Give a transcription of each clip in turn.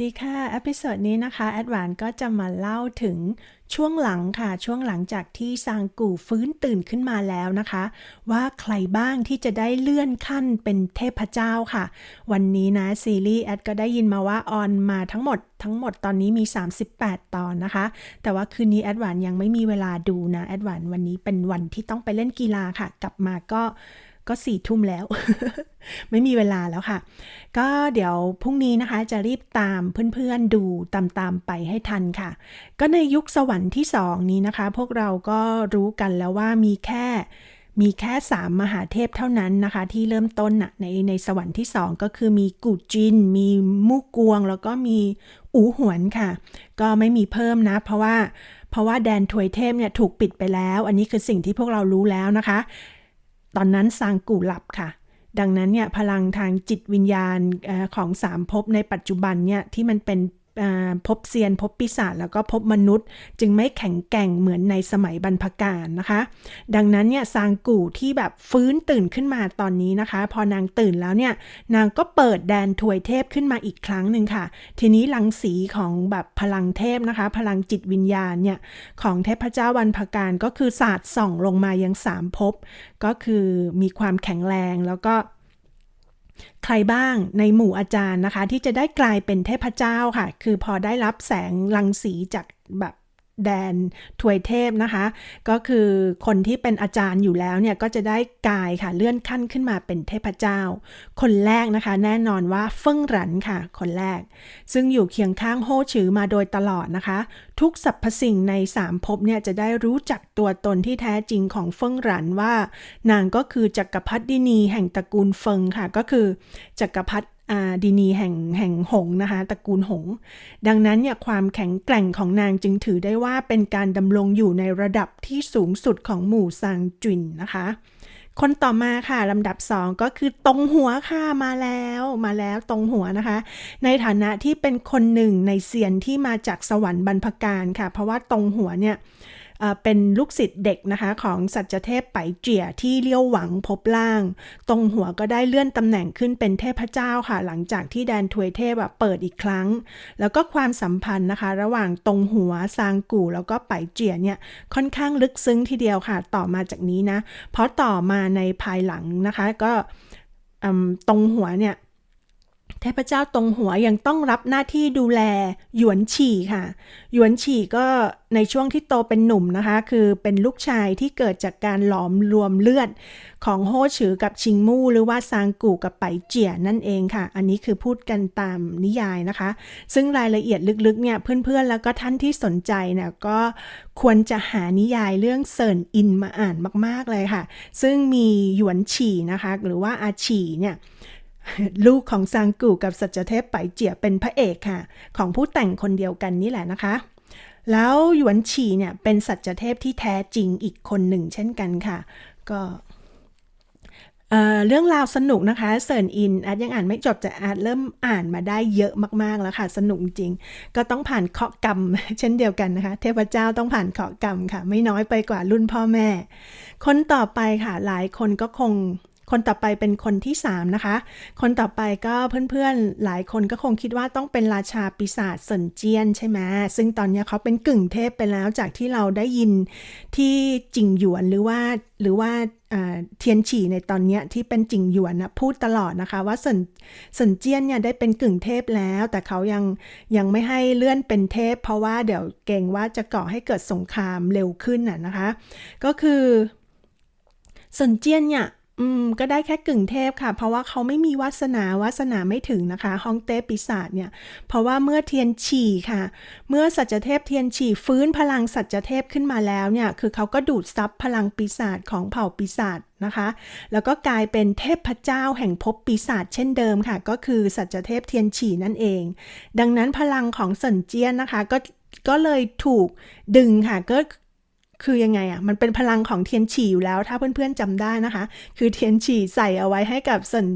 ดีค่ะอพิโซดนี้นะคะแอดวานก็จะมาเล่าถึงช่วงหลังค่ะ ช่วงหลังจากที่ซางกูฟื้นตื่นขึ้นมาแล้วนะคะ ว่าใครบ้างที่จะได้เลื่อนขั้นเป็นเทพเจ้าค่ะ วันนี้นะซีรีส์แอดก็ได้ยินมาว่าออนมาทั้งหมดทั้งหมดตอนนี้มี 38 ตอนนะคะ แต่ว่าคืนนี้แอดวานยังไม่มีเวลาดูนะแอดวานวันนี้เป็นวันที่ต้องไปเล่นกีฬาค่ะ กลับมาก็ ก็สี่ทุ่มแล้ว ไม่มีเวลาแล้วค่ะ ก็เดี๋ยวพรุ่งนี้นะคะจะรีบตามเพื่อนๆดูตามๆไปให้ทันค่ะ ก็ในยุคสวรรค์ที่สองนี้นะคะ พวกเราก็รู้กันแล้วว่ามีแค่มีแค่สามมหาเทพเท่านั้นนะคะ ที่เริ่มต้นนะในในสวรรค์ที่สองก็คือมีกูจิน มีมูกวง แล้วก็มีอูหวนค่ะ ก็ไม่มีเพิ่มนะ เพราะว่าเพราะว่าแดนถวยเทพเนี่ยถูกปิดไปแล้ว อันนี้คือสิ่งที่พวกเรารู้แล้วนะคะ ตอนนั้นซางกูหลับค่ะ ดังนั้นเนี่ยพลังทางจิตวิญญาณของสามภพในปัจจุบันเนี่ยที่มันเป็น เอ่อภพเซียนภพปีศาจแล้วก็ภพมนุษย์ จึงไม่แข็งแกร่งเหมือนในสมัยบรรพกาลนะคะ ดังนั้นเนี่ยซางกูที่แบบฟื้นตื่นขึ้นมาตอนนี้นะคะ พอนางตื่นแล้วเนี่ยนางก็เปิดแดนถวยเทพขึ้นมาอีกครั้งหนึ่งค่ะ ทีนี้ลังสีของแบบพลังเทพนะคะ พลังจิตวิญญาณเนี่ยของเทพเจ้าวันพการก็คือศาสตร์ส่องลงมายังสามภพก็คือมีความแข็งแรงแล้วก็ ใครบ้างในหมู่อาจารย์นะคะ ที่จะได้กลายเป็นเทพเจ้าค่ะ คือพอได้รับแสงรังสีจากแบบ แดนถวยเทพนะคะ ก็คือคนที่เป็นอาจารย์อยู่แล้วเนี่ยก็จะได้กลายค่ะเลื่อนขั้นขึ้นมาเป็นเทพเจ้า คนแรกนะคะ แน่นอนว่าเฟิ่งหรันค่ะ คนแรก ซึ่งอยู่เคียงข้างโฮชือมาโดยตลอดนะคะ ทุกสรรพสิ่งในสามภพเนี่ยจะได้รู้จักตัวตนที่แท้จริงของเฟิ่งหรันว่า นางก็คือจักรพรรดินีแห่งตระกูลเฟิงค่ะก็คือจักรพรรดิ ดินีแห่งแห่งหงนะคะตระกูลหง ดังนั้นเนี่ยความแข็งแกร่งของนางจึงถือได้ว่าเป็นการดำรงอยู่ในระดับที่สูงสุดของหมู่ซางจุนนะคะ คนต่อมาค่ะลำดับ 2 ก็คือตรงหัวค่ะมาแล้วมาแล้วตรงหัวนะคะ ในฐานะที่เป็นคนหนึ่งในเซียนที่มาจากสวรรค์บรรพการค่ะ เพราะว่าตรงหัวเนี่ย เป็นลูกศิษย์เด็กนะคะของสัจเทพไปเจียที่เลี้ยวหวังพบล่าง ตรงหัวก็ได้เลื่อนตำแหน่งขึ้นเป็นเทพเจ้าค่ะ หลังจากที่แดนทวยเทพเปิดอีกครั้ง แล้วก็ความสัมพันธ์นะคะ ระหว่างตรงหัวซางกู่ แล้วก็ไปเจียเนี่ยค่อนข้างลึกซึ้งทีเดียวค่ะ ต่อมาจากนี้นะ เพราะต่อมาในภายหลังนะคะก็ตรงหัวเนี่ย เทพเจ้าตรงหัวยังต้องรับหน้าที่ดูแลหยวนฉี่ค่ะ หยวนฉี่ก็ในช่วงที่โตเป็นหนุ่มนะคะ คือเป็นลูกชายที่เกิดจากการหลอมรวมเลือด ของโฮฉือกับชิงมู่หรือว่าซางกู่กับไปเจียนั่นเองค่ะ อันนี้คือพูดกันตามนิยายนะคะ ซึ่งรายละเอียดลึกๆเนี่ยเพื่อนๆแล้วก็ท่านที่สนใจเนี่ยก็ควรจะหานิยายเรื่องเซินอินมาอ่านมาก ๆเลยค่ะ ซึ่งมีหยวนฉี่นะคะ หรือว่าอาฉี่เนี่ย ลูกของซางกูกับสัจเทพไปเจียเป็นพระเอกค่ะ ของผู้แต่งคนเดียวกันนี่แหละนะคะ แล้วหยวนฉีเนี่ยเป็นสัจเทพที่แท้จริงอีกคนหนึ่งเช่นกันค่ะ ก็เเรื่องราวสนุกนะคะเซิร์นอินแอดยังอ่านไม่จบแต่แอดเริ่มอ่านมาได้เยอะมากๆแล้วค่ะ สนุกจริง ก็ต้องผ่านเคาะกรรม เช่นเดียวกันนะคะ เทพเจ้าต้องผ่านเคาะกรรมค่ะ ไม่น้อยไปกว่ารุ่นพ่อแม่ คนต่อไปค่ะหลายคนก็คง คนต่อไปเป็นคนที่ 3 นะคะ คนต่อไปก็เพื่อนๆหลายคนก็คงคิดว่าต้องเป็นราชาปีศาจเซินเจียนใช่ไหมซึ่งตอนนี้เขาเป็นกึ่งเทพไปแล้วจากที่เราได้ยินที่จิงหยวนหรือว่าหรือว่าเทียนฉี่ในตอนนี้ที่เป็นจิงหยวนนะพูดตลอดนะคะ ว่าเซินเซินเจียนเนี่ยได้เป็นกึ่งเทพแล้ว แต่เขายังยังไม่ให้เลื่อนเป็นเทพ เพราะว่าเดี๋ยวเกรงว่าจะก่อให้เกิดสงครามเร็วขึ้นน่ะนะคะ ก็คือเซินเจียนเนี่ย อืม ก็ได้แค่กึ่งเทพค่ะ เพราะว่าเขาไม่มีวาสนาวาสนาไม่ถึงนะคะห้องเต้ปีศาจเนี่ย เพราะว่าเมื่อเทียนฉี่ค่ะ เมื่อสัจเทพเทียนฉี่ฟื้นพลังสัจเทพขึ้นมาแล้วเนี่ย คือเขาก็ดูดซับพลังปีศาจของเผ่าปีศาจนะคะ แล้วก็กลายเป็นเทพเจ้าแห่งภพปีศาจเช่นเดิมค่ะ ก็คือสัจเทพเทียนฉี่นั่นเอง ดังนั้นพลังของเซินเจียนนะคะก็ก็เลยถูกดึงค่ะก็ คือยังไงอะ มันเป็นพลังของเทียนฉี่อยู่แล้ว ถ้าเพื่อนๆจำได้นะคะ คือเทียนฉี่ใส่เอาไว้ให้กับสน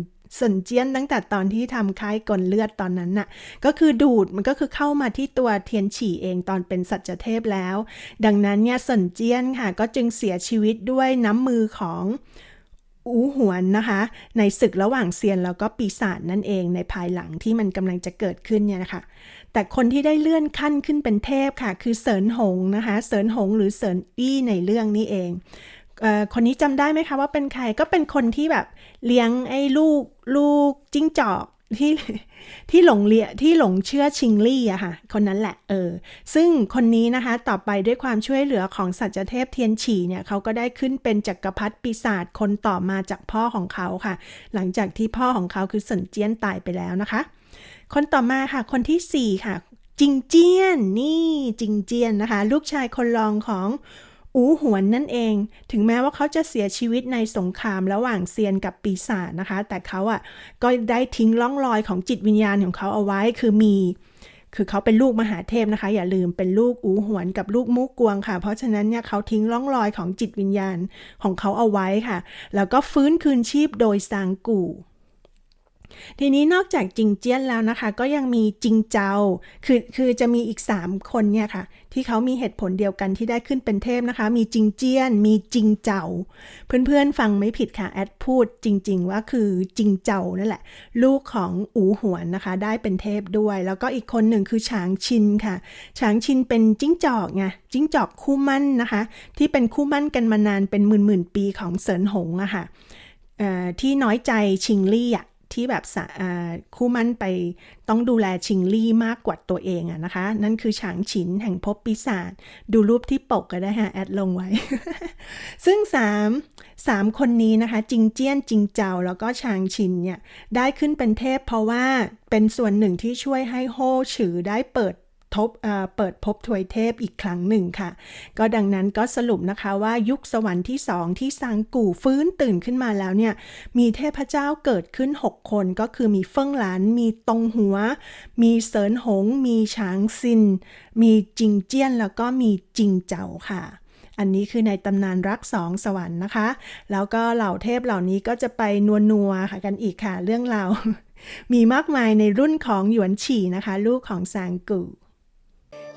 สนเจี้ยนตั้งแต่ตอนที่ทำคล้ายกลเลือดตอนนั้นน่ะ ก็คือดูดมันก็คือเข้ามาที่ตัวเทียนฉี่เองตอนเป็นสัจเทพแล้ว ดังนั้นเนี่ยสนเจี้ยนค่ะ ก็จึงเสียชีวิตด้วยน้ำมือของ อูหวนนะคะ ในศึกระหว่างเซียนแล้วก็ปีศาจนั่นเองในภายหลังที่มันกำลังจะเกิดขึ้นเนี่ยนะคะ แต่คนที่ได้เลื่อนขั้นขึ้นเป็นเทพค่ะ คือเสินหงนะคะเสินหงหรือเสินอี้ในเรื่องนี้เองเออคนนี้จำได้ไหมคะว่าเป็นใครก็เป็นคนที่แบบเลี้ยงไอ้ลูกลูกจิ้งจอก ที่ที่หลงเลียที่หลงเชื่อชิงลี่อะค่ะ คนนั้นแหละเออซึ่งคนนี้นะคะต่อไปด้วยความช่วยเหลือของสัจเทพเทียนฉีเนี่ยเขาก็ได้ขึ้นเป็นจักรพรรดิปีศาจคนต่อมาจากพ่อของเขาค่ะ หลังจากที่พ่อของเขาคือสนเจียนตายไปแล้วนะคะ คนต่อมาค่ะ คนที่ 4 ค่ะ จิงเจียนนี่จิงเจียนนะคะ ลูกชายคนรองของ อูหวนนั่นเอง ถึงแม้ว่าเขาจะเสียชีวิตในสงครามระหว่างเซียนกับปีศาจนะคะ แต่เขาอะก็ได้ทิ้งร่องรอยของจิตวิญญาณของเขาเอาไว้คือมี คือเขาเป็นลูกมหาเทพนะคะ อย่าลืมเป็นลูกอูหวนกับลูกมูกวงค่ะ เพราะฉะนั้นเนี่ยเขาทิ้งร่องรอยของจิตวิญญาณของเขาเอาไว้ค่ะ แล้วก็ฟื้นคืนชีพโดยซางกู่ ทีนี้นอกจากจิงเจี้ยนแล้วนะคะ ก็ยังมีจิงเจาคือคือจะมีอีก 3 คนเนี่ยค่ะ ที่เขามีเหตุผลเดียวกันที่ได้ขึ้นเป็นเทพนะคะ มีจิงเจี้ยน มีจิงเจาเพื่อนๆฟังไม่ผิดค่ะ แอดพูดจริง ๆ ว่าคือจิงเจานั่นแหละ ลูกของอูหวนนะคะ ได้เป็นเทพด้วย แล้วก็อีกคนหนึ่งคือฉางชินค่ะ ฉางชินเป็นจิ้งจอกไงจิ้งจอกคู่มั่นนะคะ ที่เป็นคู่มั่นกันมานานเป็นหมื่นๆปีของเสินหงอะค่ะเอ่อที่น้อยใจชิงลี่อะ ที่แบบคู่มั่นไปต้องดูแลชิงลี่มากกว่าตัวเองอะนะคะ นั่นคือฉางฉินแห่งภพปีศาจดูรูปที่ปกก็ได้ฮะแอดลงไว้ ซึ่งสามสามคนนี้นะคะ จิงเจี้ยนจิงเจาแล้วก็ชางชินเนี่ย ได้ขึ้นเป็นเทพเพราะว่าเป็นส่วนหนึ่งที่ช่วยให้โฮฉือได้เปิด ทบเปิดพบถวยเทพอีกครั้งหนึ่งค่ะ ก็ดังนั้นก็สรุปนะคะว่ายุคสวรรค์ที่สองที่ซางกู่ฟื้นตื่นขึ้นมาแล้วเนี่ย มีเทพเจ้าเกิดขึ้น 6 คนก็คือมีเฟิ่งหลาน มีตงหัว มีเสินหง มีฉางซิน มีจิงเจี้ยนแล้วก็มีจิงเจ้าค่ะอันนี้คือในตำนานรักสองสวรรค์นะคะ แล้วก็เหล่าเทพเหล่านี้ก็จะไปนัวนัวค่ะกันอีกค่ะ เรื่องราวมีมากมายในรุ่นของหยวนฉี่นะคะ ลูกของซางกู่